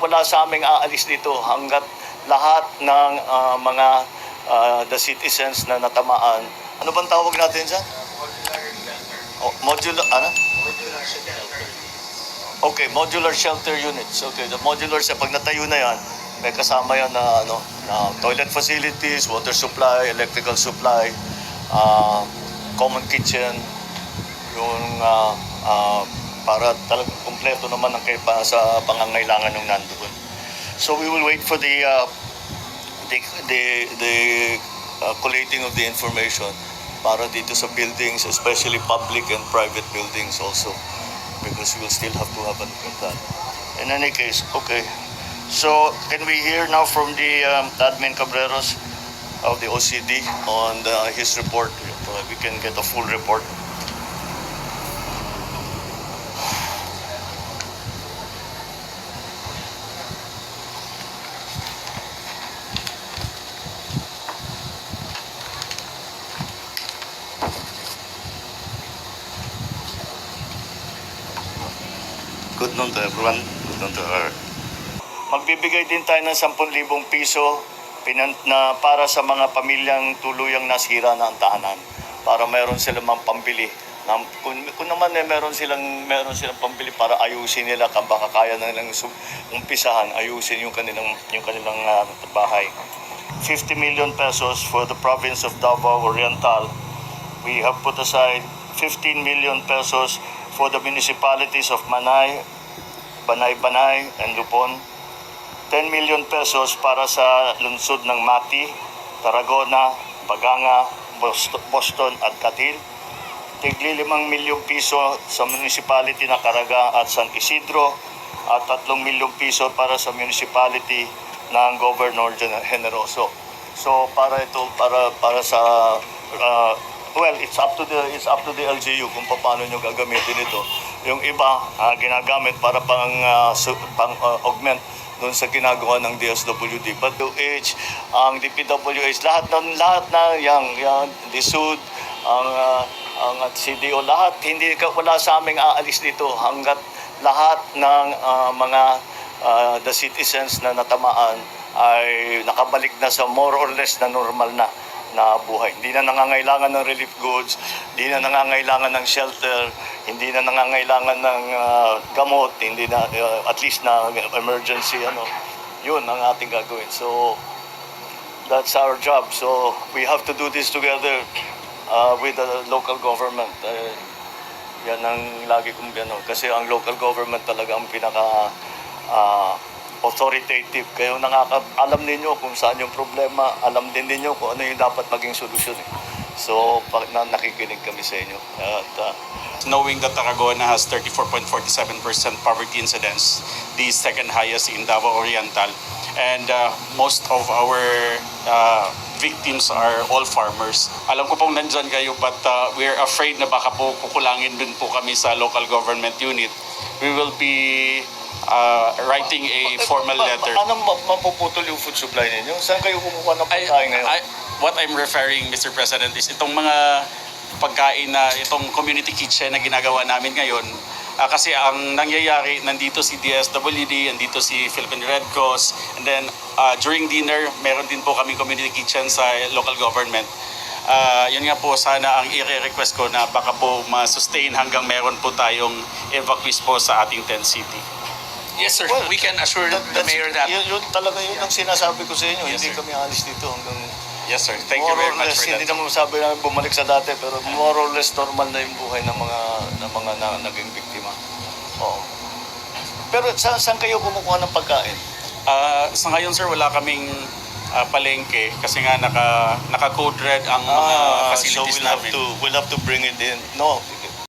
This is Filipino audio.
wala sa aming aalis dito hanggat lahat ng ah, mga ah, the citizens na natamaan. Ano bang tawag natin dyan? Oh, modular, ano? Okay, modular shelter units. Okay, the modular sa pag natayo na yan, may kasama yan na ano, na toilet facilities, water supply, electrical supply, ah, common kitchen, yung ah, ah, para talagang kumpleto naman ang kay sa pangangailangan ng nandoon. So we will wait for the uh, the the, the uh, collating of the information para dito sa buildings, especially public and private buildings also because we will still have to have a look at that. In any case, okay. So can we hear now from the um, admin Cabreros of the OCD on the, his report? Uh, we can get a full report. Good noon to everyone. Good noon to her. Magbibigay din tayo ng 10,000 piso na para sa mga pamilyang tuluyang nasira na ang tahanan para meron silang mang pambili. Kung, kung naman eh, meron silang meron silang pambili para ayusin nila kung baka kaya na nilang umpisahan ayusin yung kanilang yung kanilang ah, bahay. 50 million pesos for the province of Davao Oriental we have put aside 15 million pesos for the municipalities of Manay, Banay-Banay, and Lupon. 10 million pesos para sa lungsod ng Mati, Tarragona, Baganga, Boston, at Katil. Tigli 5 milyong piso sa municipality na Caraga at San Isidro at 3 milyong piso para sa municipality ng Governor Gen- Generoso. So para ito para para sa uh, well it's up to the it's up to the LGU kung paano nyo gagamitin ito. Yung iba ah, ginagamit para pang su- pang ah, augment doon sa ginagawa ng DSWD. But DOH, ang DPWH, lahat ng lahat na yang yang DSUD, ang ah, ang at CDO lahat hindi ka wala sa aming aalis dito hanggat lahat ng ah, mga ah, the citizens na natamaan ay nakabalik na sa more or less na normal na na buhay. Hindi na nangangailangan ng relief goods, hindi na nangangailangan ng shelter, hindi na nangangailangan ng ah, gamot, hindi na ah, at least na emergency ano. Yun ang ating gagawin. So that's our job. So we have to do this together uh, with the local government. Uh, yan ang lagi kong ano, kasi ang local government talaga ang pinaka ah, authoritative. Kayo nakaka alam ninyo kung saan yung problema, alam din ninyo kung ano yung dapat maging solusyon. Eh. So, na, nakikinig kami sa inyo. At ah, knowing that Tarragona has 34.47% poverty incidence, the second highest in Davao Oriental. And uh, most of our uh, victims are all farmers. Alam ko pong nandyan kayo but uh, we're afraid na baka po kukulangin din po kami sa local government unit. We will be uh, writing a formal pa- letter. Ma- mapuputol yung food supply ninyo? Saan kayo kumukuha ng I, pagkain ngayon? I, what I'm referring, Mr. President, is itong mga pagkain na itong community kitchen na ginagawa namin ngayon. Ah, kasi ang nangyayari, nandito si DSWD, nandito si Philippine Red Cross, and then ah, during dinner, meron din po kami community kitchen sa local government. Ah, yun nga po, sana ang i-request ko na baka po ma-sustain hanggang meron po tayong evacuees po sa ating tent city. Yes, sir. Well, we can assure That- the mayor that. Yun, yun talaga yun ang sinasabi ko sa inyo. Yes, hindi sir. kami alis dito hanggang Yes, sir. Thank you very much less, for Hindi that. naman sabi na bumalik sa dati, pero more or less normal na yung buhay ng mga ng mga na, naging biktima. Oo. Pero sa, saan kayo kumukuha ng pagkain? Ah, sa ngayon sir wala kaming ah, palengke kasi nga naka naka code red ang mga Ah, so facilities we'll have namin. to we'll have to bring it in. No,